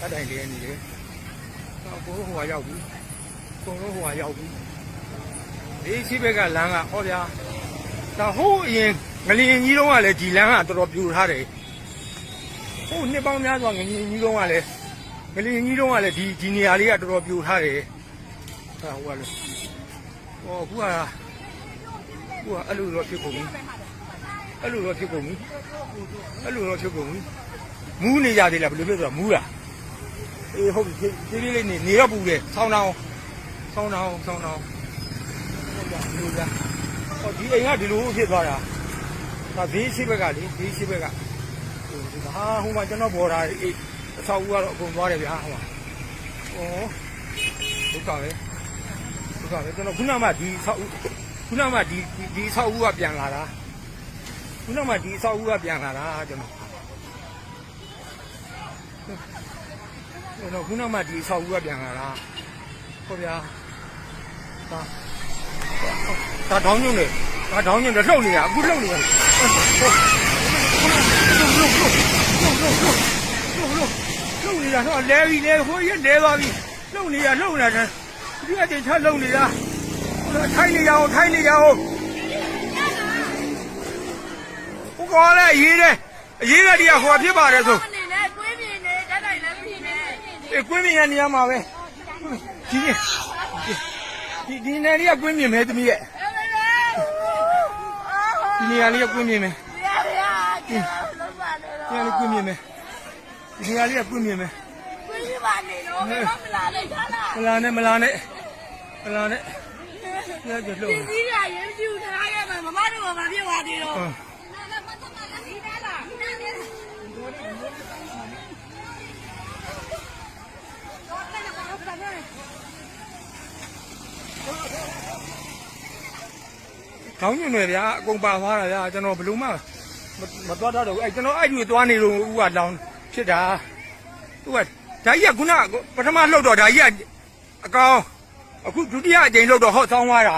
တတ်တိုင်လေးနေလေတော့ကိုဟိုဟာရောက်ပြီကိုလုံးဟိုဟာရောက်ပြီဒီရှိဘက်ကလမ်းကဟောဗျာဒါဟိုးအရင်ငလျင်ကြီးတုန်းကလည်းဒီလမ်းကတော်တော်ပြိုထားတယ်ဟိုးနှစ်ပေါင်းများစွာငလျင်ကြီးတုန်းကလည်းငလျင်ကြီးတုန်းကလည်းဒီဒီနေရာလေးကတော်တော်ပြိုထားတယ်ဟာဟိုကလည်းဟောအခုကအခုကအဲ့လိုတော့ဖြစ်ကုန်ပြီအဲ့လိုတော့ဖြစ်ကုန်ပြီအဲ့လိုတော့ဖြစ်ကုန်ပြီမူးနေကြသေးလားဘယ်လိုဖြစ်သွားမူးလား အေးဟုတ်ပြီဖြည်းဖြည်းလေးနေနေတော့ပူတယ်ဆောင်းတောင်းဆောင်းတောင်းဆောင်းတောင်းဟုတ်ပါဘူးဗျာဟောဒီအိမ်ကဒီလိုဖြစ်သွားတာဒါဘေးရှိဘက်ကလေဘေးရှိဘက်ကဟိုဒီဟာဟိုမှာကျွန်တော်ပေါ်တာအေးအဆောက်အဦကတော့အကုန်သွားတယ်ဗျာဟိုမှာဩဒုက္ခပဲဒုက္ခပဲကျွန်တော်ခုနမှဒီဆောက်ဦးခုနမှဒီဒီဒီဆောက်ဦးကပြန်လာတာခုနမှဒီဆောက်ဦးကပြန်လာတာကျွန်တော် ကျွန်တော်ခုနမှဒီဆောက်ဦးကပြန်လာတာဟုတ်ဗျာဒါဒါတောင်းညွန့်နေဒါတောင်းညွန့်နေလှုပ်နေတာအခုလှုပ်နေတာလှုပ်နေတာတော့လဲပြီလဲဟိုရက်လဲသွားပြီလှုပ်နေတာလှုပ်နေတာဒီအတင်ချလှုပ်နေတာထိုင်းနေရအောင်ထိုင်းနေရအောင်ဘုကောလည်းရေးတယ်အရေးကတည်းကဟိုဖြစ်ပါတယ်ဆို အေးကွင်းမြင်ရနေရမှာပဲဒီနေ့ဒီဒီနေလေးကကွင်းမြင်မယ်သမီးရဲ့အဲ့ဒါလေအာဒီနေရာလေးကကွင်းမြင်မယ်ရရကျလုံးပါနေဒီတော့နေရာလေးကွင်းမြင်မယ်ဒီနေရာလေးကကွင်းမြင်မယ်ကွင်းပါနေတော့ဘယ်တော့မလာလိုက်တာလားမလာနဲ့မလာနဲ့မလာနဲ့ညကြလို့ဒီကြီးကရင်ပြူထားရမှာမမတို့ကမပြစ်သွားသေးတော့ဟမ် ခေါင်းညွန့်နေဗျာအကုန်ပါသွားတာဗျာကျွန်တော်ဘယ်လို့မှမသွားတော့ဘူးအဲကျွန်တော်အဲ့ဒီသွားနေလို့ဥကလောင်ဖြစ်တာသူကဓာကြီးကခုနပထမလှုပ်တော့ဓာကြီးကအကောင်အခုဒုတိယအကြိမ်လှုပ်တော့ဟော့ဆောင်းသွားတာ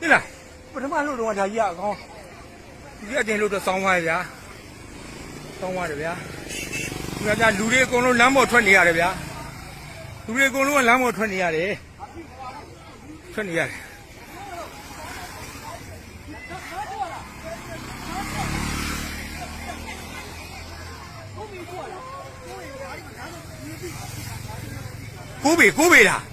ဟင်လားပထမလှုပ်တော့ဓာကြီးကအကောင်ဒုတိယအကြိမ်လှုပ်တော့ဆောင်းသွားရဗျာဆောင်းသွားတယ်ဗျာဒီကလူတွေအကုန်လုံးလမ်းပေါ်ထွက်နေရတယ်ဗျာ လူတွေအကုန်လုံးကလမ်းပေါ်ထွက်နေရတယ်ထွက်နေရတယ်ကိုဘေကိုဘေလား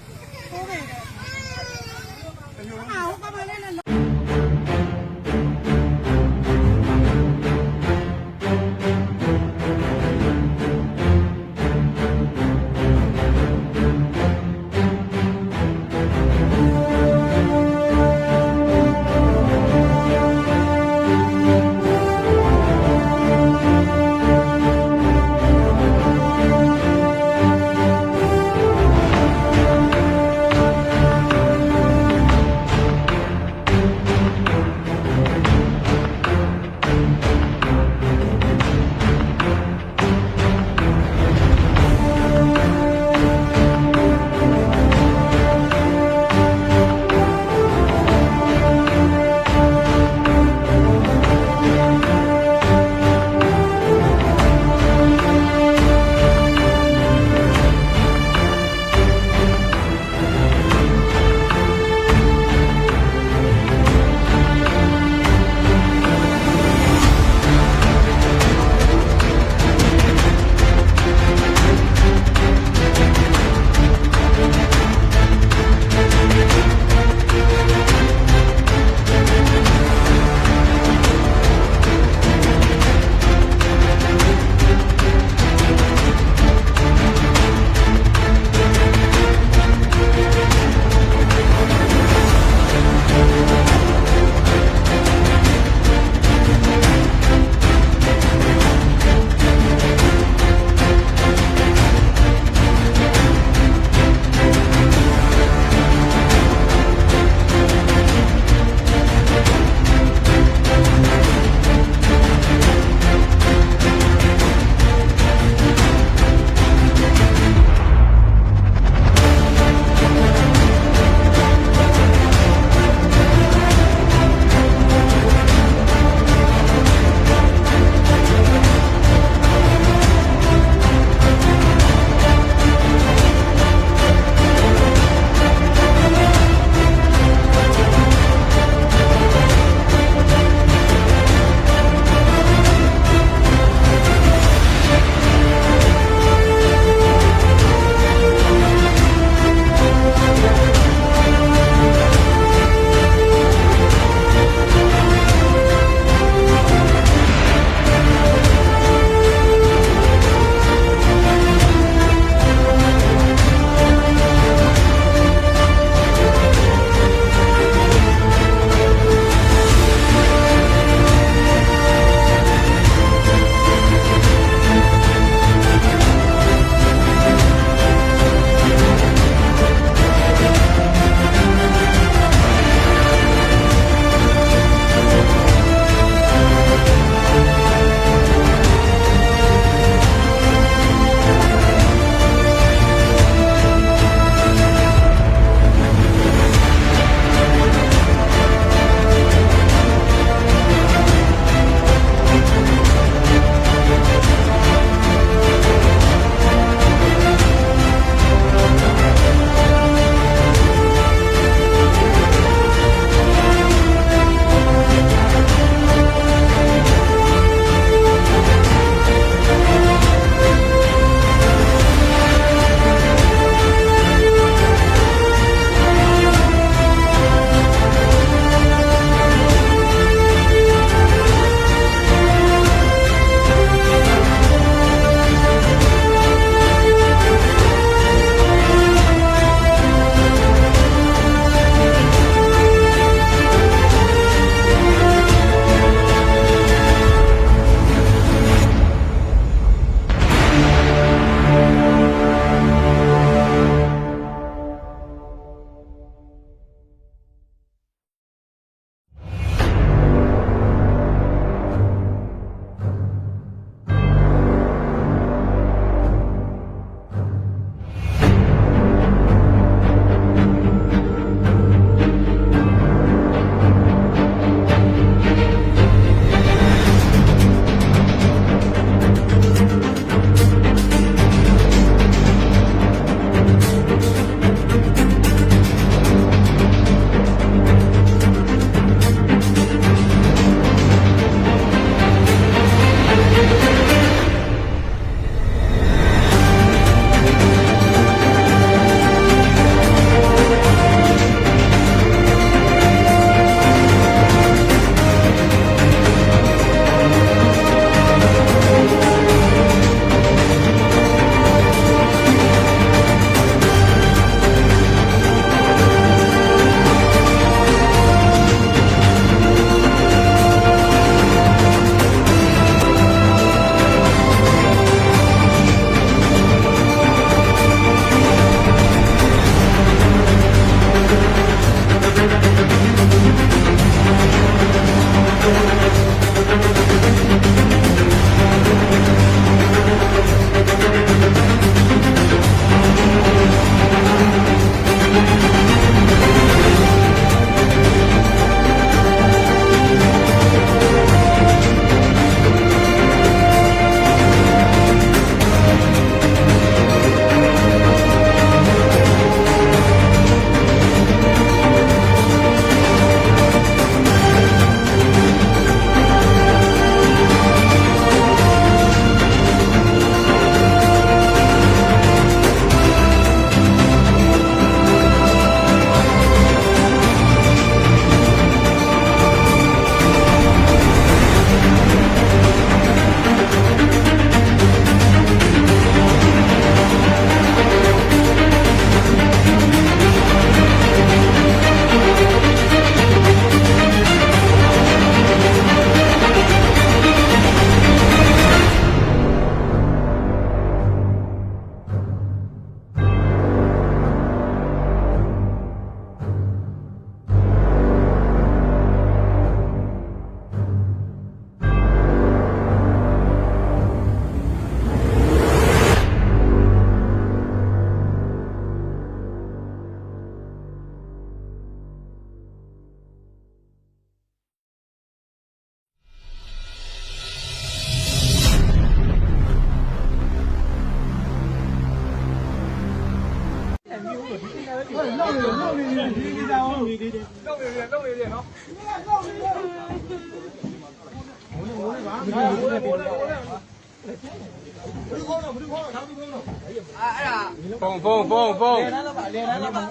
ဖုန်းဖုန်းဖုန်းဖုန်း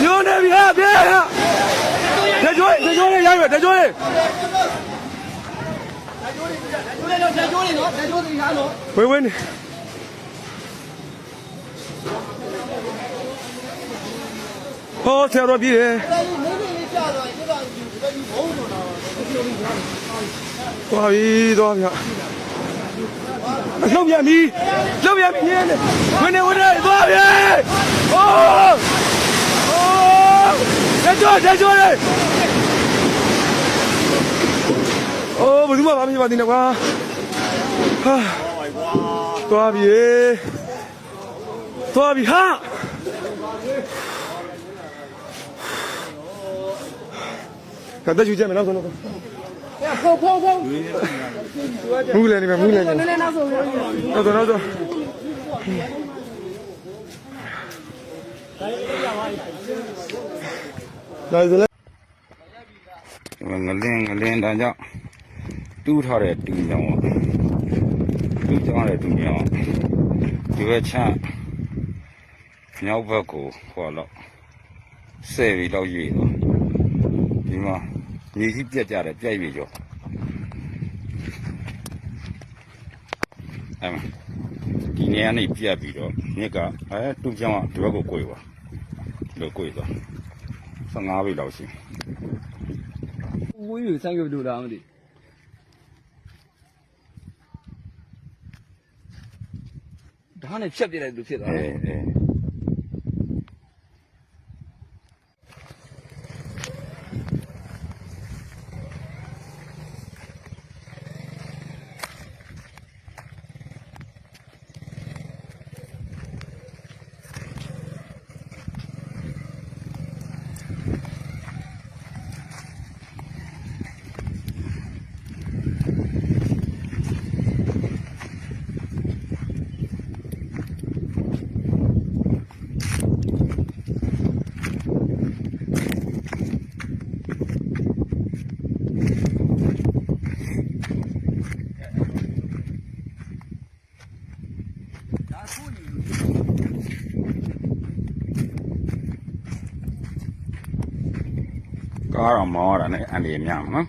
ပြောနေပြီဟာပြေဟာတကြွတကြွလေးရိုက်ရတကြွလေးဝေးဝေးနေဟောဆရာတော်ပြည်တယ်သွားပြီသွားပြီအ လှုပ်ပြန်ပြီလှုပ်ပြန်ပြီနေနေဝင်နေဝင်နေသွားပြီဟောဟောတက်ကြွတက်ကြွလေအိုးဘယ်သူမှမဖြစ်ပါသေးနဲ့ကွာဟာသွားပြီသွားပြီဟာကတည်းကယူကြမယ်နောက်ဆုံးတော့ ဖုန်းဖုန်းဖုန်းမူးလည်းနေမယ်မူးလည်းနေနည်းနည်းနောက်ဆုံးရနောက်ဆုံးနောက်ဆုံးဒါဆိုလည်းငလင်းငလင်းဒါကြောင့်တူးထားတဲ့တူကြောင်ပေါ့တူးထားတဲ့တူကြောင်ဒီဘက်ချမ်းမြောက်ဘက်ကိုဟောတော့ဆဲပြီးတော့ရွေတော့ဒီမှာ မြေကြီးပြက်ကြတယ်ပြက်ရွေကြောအဲ့မှာဒီနေရာနေပြက်ပြီးတော့မြစ်ကအဲတူကြောင်ကဒီဘက်ကိုကိုယ်ပါလို့ကိုယ်တော့15ပြီလောက်ရှိဝေးရဆိုင်ရလို့လားမသိဒါနဲ့ဖြတ်ပြလိုက်လို့ဖြစ်သွားအဲတယ် ကားတော့မောရတာနဲ့အန်ဒီများမှာနော်